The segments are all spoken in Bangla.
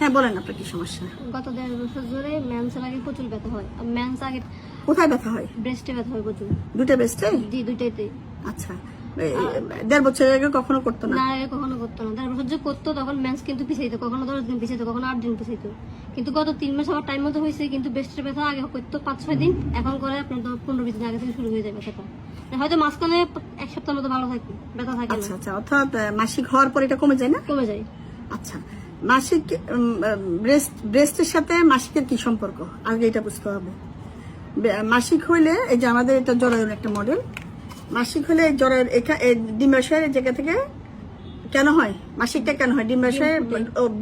হ্যাঁ বলেন আপনার কি সমস্যা? গত দেড় বছর ধরে ম্যান্সের আগে প্রচুর ব্যথা হয়। আর ম্যান্স আগে কোথায় ব্যথা হয়? ব্রেস্টে ব্যথা হয় প্রচুর। দুটা বেস্টে জি দুইটাইতে। আচ্ছা। দেড় বছর আগে কখনো করতো না? আগে কখনো করতো না। দেড় বছর যে করতো তখন ম্যান্স কিন্তু পিছাইতো। কখনো দশ দিন পিছাইতো কখনো আট দিন পিছাইতো। কিন্তু গত তিন মাস আবার টাইম মতো হয়েছে কিন্তু ব্রেস্টের ব্যথা আগে করতো পাঁচ ছয় দিন। এখন করে আপনার পনেরো বিশ দিন আগে থেকে শুরু হয়ে যায় ব্যথাটা। হয়তো মাঝখানে এক সপ্তাহ মতো ভালো থাকে ব্যথা থাকে আচ্ছা আচ্ছা। অর্থাৎ মাসিক হওয়ার পর এটা কমে যায় না? কমে যায়। আচ্ছা। মাসিক ব্রেস্ট ব্রেস্টের সাথে মাসিকের কি সম্পর্ক? আগে এটা বুঝতে হবে। মাসিক হইলে এই যে আমাদের এটা জরায়ুর একটা মডেল মাসিক হলে এই জরায়ুর এখা এই ডিম্বাশয়ের জায়গা থেকে কেন হয়? মাসিকটা কেন হয়? ডিম্বাশয়ে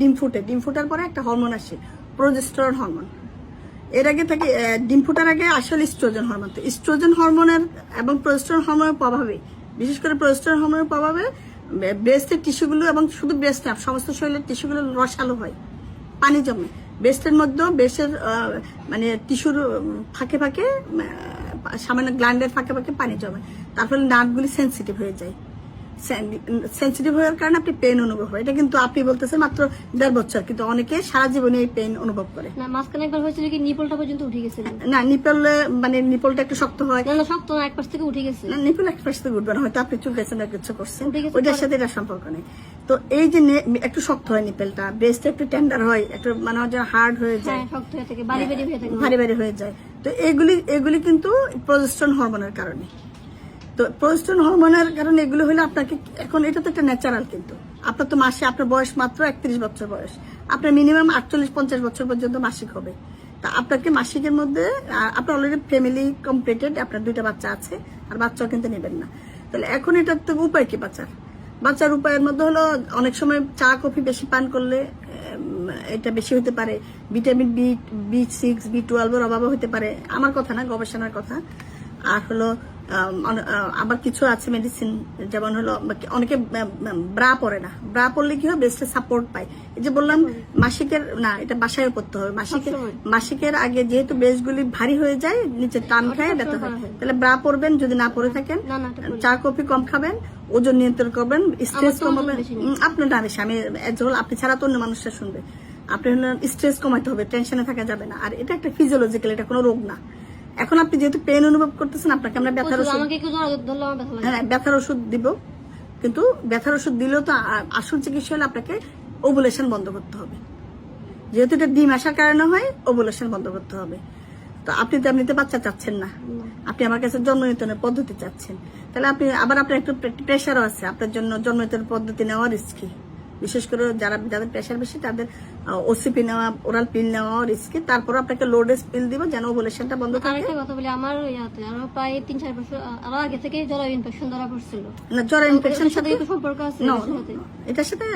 ডিম ফুটে। ডিম ফুটার পরে একটা হরমোন আসে প্রোজেস্টেরন হরমোন এর আগে থেকে ডিম ফুটার আগে আসলে ইস্ট্রোজেন হরমোন তো ইস্ট্রোজেন হরমোনের এবং প্রোজেস্টেরন হরমোনের প্রভাবে বিশেষ করে প্রোজেস্টেরন হরমোনের প্রভাবে ব্রেস্টের টিস্যুগুলো এবং শুধু ব্রেস্ট না, সমস্ত শরীরের টিস্যুগুলো রসালো হয়, পানি জমে। ব্রেস্টের মধ্যেও ব্রেস্টের মানে টিস্যুর ফাঁকে ফাঁকে সামান্য গ্ল্যান্ডের ফাঁকে ফাঁকে পানি জমে। তার ফলে নার্ভগুলি সেন্সিটিভ হয়ে যায়। সেন্সিটিভ হওয়ার কারণে আপনি পেন অনুভব হয়। এটা কিন্তু আপনি বলতেছেন মাত্র দেড় বছর কিন্তু অনেকে সারা জীবনে এই পেন অনুভব করে। না মাঝখানে একবার হয়েছিল কি নিপলটা পর্যন্ত উঠে গেছিল না নিপল মানে নিপলটা একটু শক্ত হয়। না না শক্ত না এক পাশ থেকে উঠে গেছে। না নিপল এক্সপ্রেস থেকে উঠবে না হয়তো আপনি চুলকাইছেন বা কিছু করছেন। ওইটার সাথে এটা সম্পর্ক নেই। তো এই যে নে- একটু শক্ত হয় নিপেলটা ব্রেস্ট একটু টেন্ডার হয় একটু মানে হার্ড হয়ে যায়। হ্যাঁ শক্ত হয়ে থাকে বাড়ি বাড়ি হয়ে থাকে। ভারী ভারী হয়ে যায়। তো এগুলি এগুলি কিন্তু প্রজেস্ট্রন হরমোনের কারণে। তো প্রজেস্ট্রন হরমোনের কারণে এগুলো হলে আপনাকে এখন এটা তো একটা ন্যাচারাল কিন্তু। আপনার তো মাসে আপনার বয়স মাত্র একত্রিশ বছর বয়স। আপনার মিনিমাম আটচল্লিশ, পঞ্চাশ বছর পর্যন্ত মাসিক হবে। তা আপনাকে মাসিকের মধ্যে আপনার অলরেডি ফ্যামিলি কমপ্লিটেড আপনার দুইটা বাচ্চা আছে, আর বাচ্চাও কিন্তু নেবেন না। তাহলে এখন এটার তো উপায় কি বাচ্চার বাচ্চার উপায়ের মধ্যে হলো অনেক সময় চা, কফি বেশি পান করলে এটা বেশি হতে পারে। Vitamin B B six B টুয়েলভের অভাবও হতে পারে। আমার কথা না, গবেষণার কথা। আর হলো আবার কিছু আছে মেডিসিন যেমন হলো অনেকে ব্রা পরে না। ব্রা পরলে কি হয় বেস্টে সাপোর্ট পায়। এই যে বললাম মাসিকের না এটা বাসায় পড়তে হবে। মাসিকের মাসিকের আগে যেহেতু বেসগুলি ভারী হয়ে যায় নিচে টান খায় ব্যথা হয়। তাহলে ব্রা পরবেন যদি না পরে থাকেন। চা কফি কম খাবেন ওজন নিয়ন্ত্রণ করবেন স্ট্রেস কমাবেন। আপনার না বেশি আমি আপনি ছাড়া তো অন্য মানুষটা শুনবে। আপনি হলো স্ট্রেস কমাতে হবে টেনশনে থাকা যাবে না। আর এটা একটা ফিজিওলজিক্যাল এটা কোনো রোগ না। এখন আপনি যেহেতু পেন অনুভব করতেছেন আপনাকে আমরা ব্যথার ওষুধ হ্যাঁ ব্যথার ওষুধ দিব। কিন্তু ব্যথার ওষুধ দিলেও তো আসল চিকিৎসা হলে আপনাকে ওভুলেশন বন্ধ করতে হবে। যেহেতু এটা ডিম আসার কারণে হয় ওভুলেশন বন্ধ করতে হবে। তো আপনি তো এমনিতে বাচ্চা চাচ্ছেন না। আপনি আমার কাছে জন্ম নিয়ন্ত্রণের পদ্ধতি চাচ্ছেন। তাহলে আপনি আবার আপনার একটু প্রেশারও আছে। আপনার জন্য জন্ম নিয়ন্ত্রণ পদ্ধতি নেওয়া রিস্কি বিশেষ করে যারা যাদের প্রেশার বেশি তাদের ওসিপি নেওয়া ওরাল পিল নেওয়া রিস্কি তারপর আপনাকে লোডেস পিল দিব যেন ওভুলেশনটা বন্ধ থাকে। আরেকটা কথা বলি আমার ইয়াতে আরও প্রায় তিন চার বছর আরও আগে থেকে জরায়ু ইনফেকশন ধরা পড়ছিল। না জ্বর ইনফেকশন এটার সাথে একটু সম্পর্ক আছে এটার সাথে?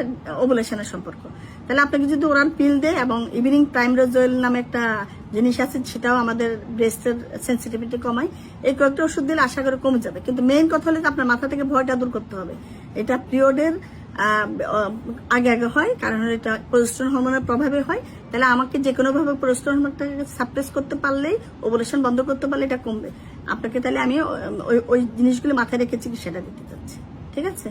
ওভুলেশনের সম্পর্ক। তাহলে আপনাকে যদি ওরাল পিল দেয় এবং ইভিনিং প্রাইমরোজোয়েল নামে একটা জিনিস আছে সেটাও আমাদের ব্রেস্টের সেন্সিটিভিটি কমায়। এই কয়েকটা ওষুধ দিলে আশা করে কমে যাবে। কিন্তু মেইন কথা হলো আপনার মাথা থেকে ভয়টা দূর করতে হবে। এটা পিরিয়ডের আগে আগে হয়, কারণ এটা প্রজেস্ট্রন হরমোনের প্রভাবে হয়। তাহলে আমাকে যে কোনোভাবে প্রজেস্ট্রন হরমোনটাকে সাপ্রেস করতে পারলেই ওভুলেশন বন্ধ করতে পারলে এটা কমবে। আপনাকে তাহলে আমি ওই ওই জিনিসগুলো মাথায় রেখে চিকিৎসাটা দিতে চাচ্ছি। ঠিক আছে?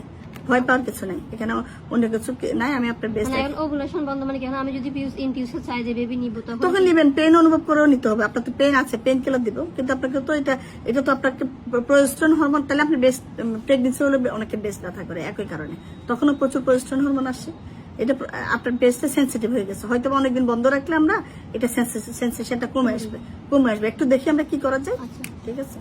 ভয় পাওয়ার কিছু নাই। এখানে অন্য কিছু নাই আমি আপনার বেস্ট মানে এখন ওভুলেশন বন্ধ মানে কি এখন আমি যদি পিউস ইন পিউসে চাই যে বেবি নিব তখন তখন নিবেন পেন অনুভব করেও নিতে হবে। আপনার তো পেন আছে পেন কিলার দিব। কিন্তু আপনাকে তো এটা এটা তো আপনাকে প্রজেস্ট্রন হরমোন তাহলে আপনি বেস্ট প্রেগনেন্সি হলে অনেকে বেস্ট ব্যথা করে একই কারণে। তখনও প্রচুর প্রজেস্ট্রন হরমোন আসে। এটা আপনার বেস্টে সেন্সিটিভ হয়ে গেছে। হয়তো অনেকদিন বন্ধ রাখলে আমরা এটা সেন্সেশনটা কমে আসবে কমে আসবে। একটু দেখি আমরা কি করা যায়। আচ্ছা। ঠিক আছে?